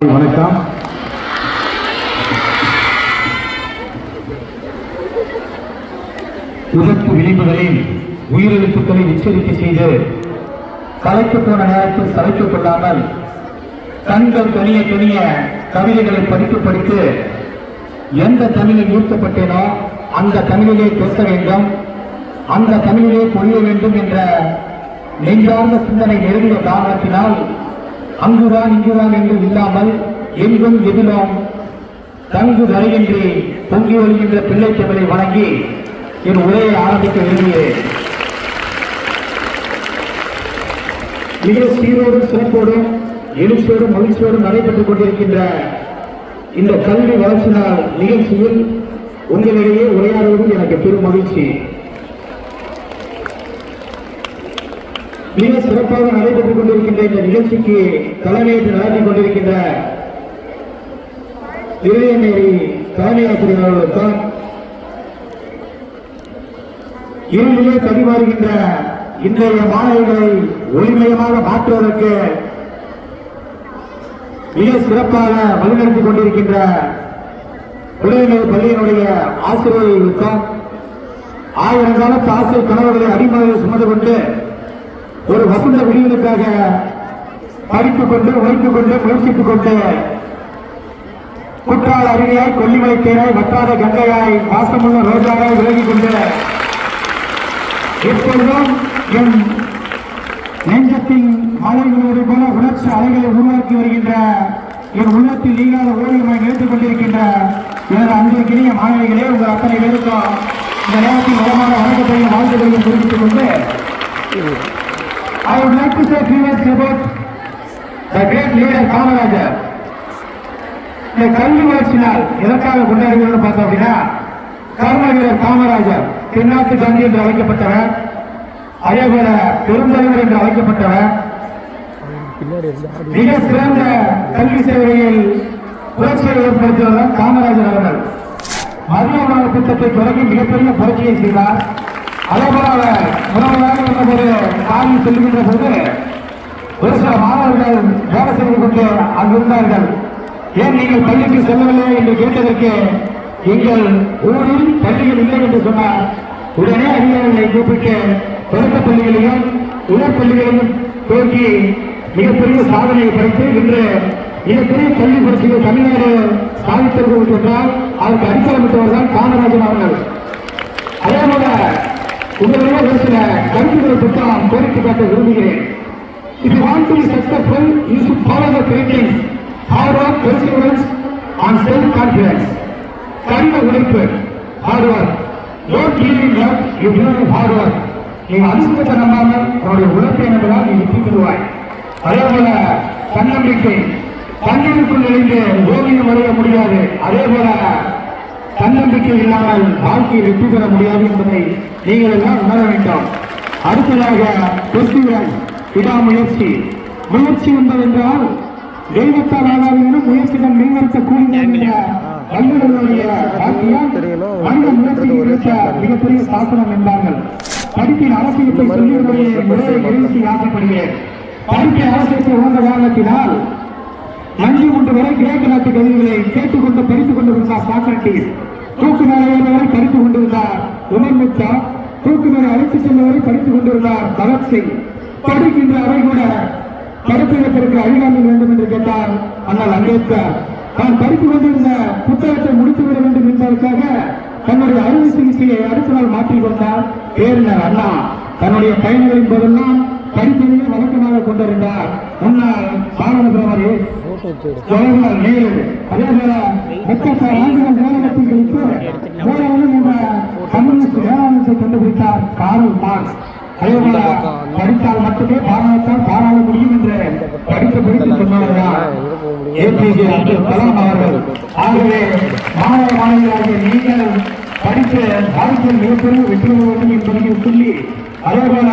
வணக்கம். விபத்து விளிம்புகளில் உயிரிழப்புகளை எச்சரிக்கை செய்து கலைத்து போன நேரத்தில் கலைத்துக் கொள்ளாமல் கண்கள் துணிய துணிய கவிதைகளை படித்து படித்து எந்த தமிழில் ஈர்க்கப்பட்டேனோ அந்த தமிழிலே பேச வேண்டும் அந்த தமிழிலே பொழிய வேண்டும் என்ற நெஞ்சார்ந்த சிந்தனை நெருங்கிய காரணத்தினால் அங்குதான் இங்குதான் என்று இல்லாமல் எங்கும் எதிலும் தங்கு தரையின்றி பொங்கி வருகின்ற பிள்ளை தமிழை வணங்கி என் உரையை ஆரம்பிக்க விரும்புகிறேன். மிக சீரோடும் சிறப்போடும் எழுச்சியோடும் மகிழ்ச்சியோடும் நடைபெற்றுக் கொண்டிருக்கின்ற இந்த கல்வி வளர்ச்சி நாள் நிகழ்ச்சியில் உங்களிடையே உரையாடுவது எனக்கு பெரும் மகிழ்ச்சி. மிக சிறப்பாக நடைபெற்றுக் கொண்டிருக்கின்ற இந்த நிகழ்ச்சிக்கு தலைமையேற்று நடத்தி கொண்டிருக்கின்ற இளையநேரி தலைமை ஆசிரியர் அவர்களுக்கும் இறுதியே இன்றைய மாணவர்களை ஒளிமயமாக மாற்றுவதற்கு மிக சிறப்பாக வழிநடத்திக் கொண்டிருக்கின்ற உலகநேர் பள்ளியினுடைய ஆசிரியர்களுக்கும் ஆயிரம் காலத்து ஆசிரியர் கணவர்களை அடிமகளை சுமந்து கொண்டு ஒரு வசந்த விடியலுக்காக படித்துக் கொண்டு உழைத்துக் கொண்டு முயற்சித்துக் கொண்டு குற்றால அருவியாய் கொல்லிமலை தேராய் வற்றாத கங்கையாய் வாசமுள்ள ரோஜாராய் விலகிக் கொண்டு எப்பொழுதும் என் நெஞ்சத்தின் மலைகளோடு போல உணர்ச்சி அலைகளை உருவாக்கி வருகின்ற என் உள்ளத்தில் நீங்காத ஓவியமாய் நிறுத்திக் கொண்டிருக்கின்ற எனது அன்பிற்கினிய மாணவிகளே உங்கள் அத்தனை பேருக்கும் இந்த நேரத்தில் வரமான வணக்கத்தையும் வாழ்த்துக்களையும் தெரிவித்துக் கொண்டு I would like to say a few words about the great leader Kamarajar இந்த கல்வி வளர்ச்சி நாள் எதற்காக கொண்டாடுகிறோம்னு பார்த்தோம் அப்படின்னா கர்ம காமராஜர் தென்னாட்டு காந்தி என்று அழைக்கப்பட்டவர் அதே போல பெருந்தலைவர் என்று அழைக்கப்பட்டவர் மிக சிறந்த கல்வி சேவையில் புரட்சியை ஏற்படுத்தியவர் காமராஜர் அவர்கள். மதிய திட்டத்தை தொடங்கி மிகப்பெரிய புரட்சியை செய்தார். அதேபோல முதல்வராக இருந்தபோது செல்கின்ற போது ஒரு சில மாணவர்கள் வேலை செய்து கொண்டு அங்கிருந்தார்கள். ஏன் நீங்கள் பள்ளிக்கு செல்லவில்லை என்று கேட்டதற்கு எங்கள் ஊரில் பள்ளிகள் இல்லை என்று சொன்னார். உடனே அதிகாரிகளை கூப்பிட்டு தொடக்க பள்ளிகளையும் உயர்பள்ளிகளையும் தோக்கி மிகப்பெரிய சாதனையை படைத்து இன்று மிகப்பெரிய பள்ளி புரட்சியை தமிழ்நாடு சாதித்திருக்கிறது என்றால் அதற்கு அடித்தளமிட்டவர் தான் காமராஜன் அவர்கள். அதே போல உங்களிடையே ஒரு சில கருத்துக்களை பற்றி நான் கோரிக்கை காட்ட விரும்புகிறேன். If you want to be successful, you should follow the three things. Hard work, perseverance, and self-confidence. கடின உழைப்பு hard work don't give in love you give in hard work நீங்க அதிர்ஷ்டத்தை நம்பாமல் அவருடைய உழைப்பை என்பதால் நீ வெற்றி அதே போல தன்னம்பிக்கை. தண்ணீருக்குள் நுழைந்து ஓவியம் வரைய முடியாது. அதே போல தன்னம்பிக்கை இல்லாமல் வாழ்க்கையை வெற்றி பெற முடியாது என்பதை நீங்கள் எல்லாம் உணர வேண்டும். அடுத்ததாக பெஸ்டிவல் விடாமுயற்சி முயற்சி. என்பதென்றால் தெய்வத்தால் ஆகாதவனும் முயற்சிகள் மேம்படுத்த கூடியது என்ற வல்லுநர்களுடைய வாக்கியம் மனித முயற்சியை கிடைத்த மிகப்பெரிய சாசனம் என்பார்கள். படிப்பின் அவசியத்தை சொல்லியவருடைய முறையை எழுச்சி ஆசைப்படுகிறேன் படிப்பின் அவசியத்தை உணர்ந்த காரணத்தினால் நன்றி ஒன்று வரை கிரேக்க நாட்டு கவிதைகளை கேட்டுக்கொண்டு படித்துக் கொண்டிருந்தார் சாக்ரட்டிஸ் தூக்கு மேலே வரை படித்துக் கொண்டிருந்தார் உமர் முக்தா. தூக்கு அழைத்துச் செல்வரை படித்துக் கொண்டிருந்தார் பகத்சிங் படிக்கின்ற அவை கூட படிப்பதற்கு அழிகாமல் வேண்டும் என்று கேட்டார் ஆனால் அம்பேத்கர். தான் படித்துக் கொண்டிருந்த புத்தகத்தை முடித்துவிட வேண்டும் என்பதற்காக தன்னுடைய அறுவை சிகிச்சையை அடுத்த நாள் மாற்றிக் கொண்டார் பேரினர் அண்ணா. தன்னுடைய பயணங்களின் போதெல்லாம் படிப்பதையே வழக்கமாக கொண்டிருந்தார். முன்னாள் பாரத பிரதமர் ஜவஹர்லால் நேரு. அதே போல முப்பத்தாறு ஆண்டுகள் வேலையத்தில் கழித்து என்ற கம்யூனிஸ்ட் வேளாண்மை கண்டுபிடித்தார் காரல் மார்க்ஸ். படித்தால் மட்டுமே பாராட்டால் பாராட முடியும் என்று படித்து படித்து சொன்னவர்கள் ஏபிஜே அப்துல் கலாம் அவர்கள். ஆகவே மாணவ மாணவிகளாகிய நீங்கள் படித்து வாழ்க்கையில் மிகப்பெரிய வெற்றி பெற வேண்டும் என்பதையும் சொல்லி அதே போல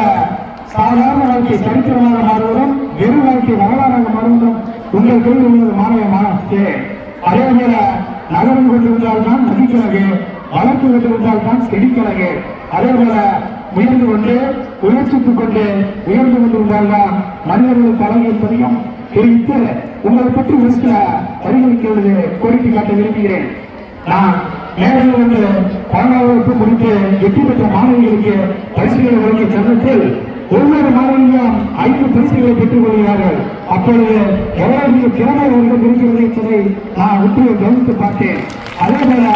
சாதாரண வாழ்க்கை சரித்திரமாக மாறுவதும் வெறும் வாழ்க்கை வரலாறாக மாறுவதும் உங்கள் கையில் உள்ளது மாணவ மாணவர்களே. அதே போல நகரம் கொண்டிருந்தால் தான் நதிக்கழகு வளர்த்து கொண்டிருந்தால் தான் செடிக்கழகு அதே போல முயன்று கொண்டு உயர்ச்சித்துக் கொண்டு உயர்ந்து கொண்டிருந்தால் தான் மனிதர்கள் பலன் தெரியும் தெரிவித்து உங்களை பற்றி ஒரு சில வரிகளுக்கு கோரிக்கை காட்ட விரும்புகிறேன். நான் நேரில் வந்து பன்னெண்டாம் வகுப்பு முடித்து வெற்றி பெற்ற மாணவிகளுக்கு பரிசுகளை வழங்கிய சமயத்தில் ஒவ்வொரு மாணவியும் ஐந்து பரிசுகளை பெற்றுக் கொள்கிறார்கள். அப்பொழுது எவ்வளவு திறமை அவர்கள் இருக்கிறது என்பதை நான் உற்று கவனித்து பார்த்தேன். அதே போல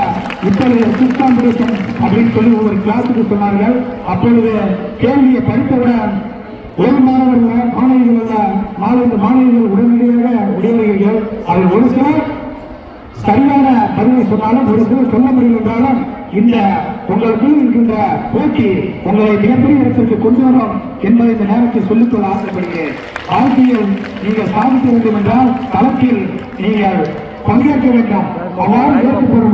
இப்பொழுது குக் காம்படிஷன் அப்படின்னு சொல்லி ஒரு கிளாஸுக்கு சொன்னார்கள். அப்பொழுது கேள்வியை படித்தவுடன் ஒரு மாணவர்கள் மாணவிகள் அல்ல நாலஞ்சு மாணவிகள் உடனடியாக உடையவர்கள். அதில் ஒரு சிலர் சரியான பதிலை சொன்னாலும் ஒரு சிலர் சொல்ல முடியும் என்றாலும் இந்த உங்களுக்குள் இருக்கின்ற போட்டி உங்களை மிகப்பெரிய இடத்திற்கு கொண்டு வரும் என்பதை இந்த நேரத்தில் சொல்லிக்கொள்ள ஆசைப்படுகிறேன். வாழ்க்கையில் நீங்கள் சாதிக்க வேண்டும் என்றால் தளத்தில் நீங்கள் பங்கேற்க வேண்டும். அவ்வாறு ஏற்படும்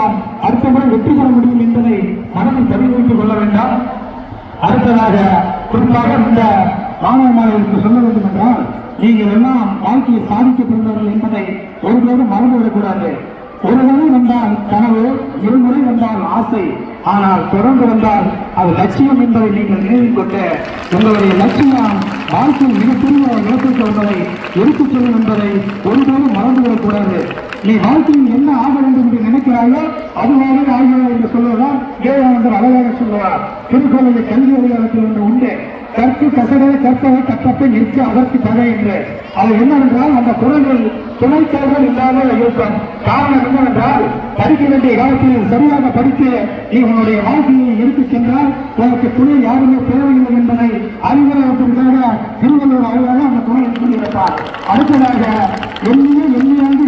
நாம் அடுத்த முறை வெற்றி பெற முடியும் என்பதை மனதில் பதிவு கொள்ள வேண்டாம். அடுத்ததாக குறிப்பாக இந்த மாணவ மாணவர்களுக்கு சொல்ல வேண்டும் என்றால் நீங்கள் எல்லாம் வாழ்க்கையை சாதிக்க பிறந்தவர்கள் என்பதை ஒருபோதும் மறந்துவிடக்கூடாது. ஒரு முறை வந்தால் கனவு இருமுறை வந்தால் ஆசை ஆனால் தொடர்ந்து வந்தால் அது லட்சியம் என்பதை நீங்கள் நினைவில் கொண்டு உங்களுடைய லட்சியம் வாழ்க்கையில் மிகப்பெரிய இலக்கிற்கு வந்ததை எடுத்துச் செல்லும் என்பதை ஒருபோதும் மறந்துவிடக்கூடாது. நீ வாழ்க்கையில் என்ன ஆக வேண்டும் என்று நினைக்கிறாயோ அதுவாகவே ஆகிறது என்று சொல்வதால் விவேகானந்தர் அழகாக சொல்லுவார். திருக்குறளை கல்வி அதிகாரத்தில் ஒன்று உண்டு. கற்கு கசடை கற்பவை கற்பத்தை நிற்க அதற்கு தகை என்று. அது என்னவென்றால் அந்த குரல்கள் துணைத்தவர்கள் இல்லாத இருக்கும் காரணம் என்னவென்றால் படிக்க வேண்டிய காலத்தில் சரியாக படித்து நீ உன்னுடைய வாழ்க்கையை எடுத்துச் சென்றால் உனக்கு துணை யாருமே தேவையில்லை என்பதை அறிவுரையாக திருவள்ளுவர் அழகாக அந்த துணை சொல்லியிருப்பார் அடுத்ததாக எண்ணிய எண்ணியாக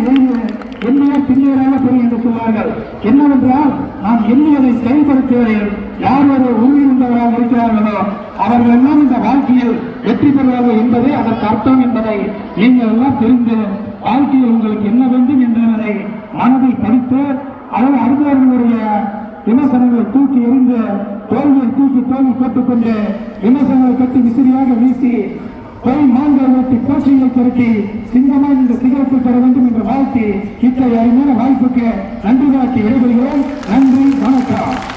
பின்னேறாக பெறும் என்று சொன்னார்கள். என்னவென்றால் நாம் எண்ணுவதை செயல்படுத்துவதில் யார் ஒரு உறுதி உள்ளவராக இருக்கிறார்களோ அவர்கள் எல்லாம் இந்த வாழ்க்கையில் வெற்றி பெறுவார்கள் என்பதே அதற்கு அர்த்தம் என்பதை நீங்கள் எல்லாம் தெரிந்து வாழ்க்கையில் உங்களுக்கு என்ன வேண்டும் என்பதை மனதில் படித்து அல்லது அறிந்தவர்களுடைய விமர்சனங்களை தூக்கி எறிந்து தோல்வியை தூக்கி தோல்வி போட்டுக்கொண்டு விமர்சனங்களை கட்டி விசிறியாக வீசி மாங்கி கோஷங்களை பெருக்கி சிங்கமாக இந்த சிகரத்தை பெற வேண்டும் என்று வாழ்த்தி இத்தகைய அருமையான வாய்ப்புக்கு நன்றி காட்டி விடைபெறுகிறோம். நன்றி வணக்கம்.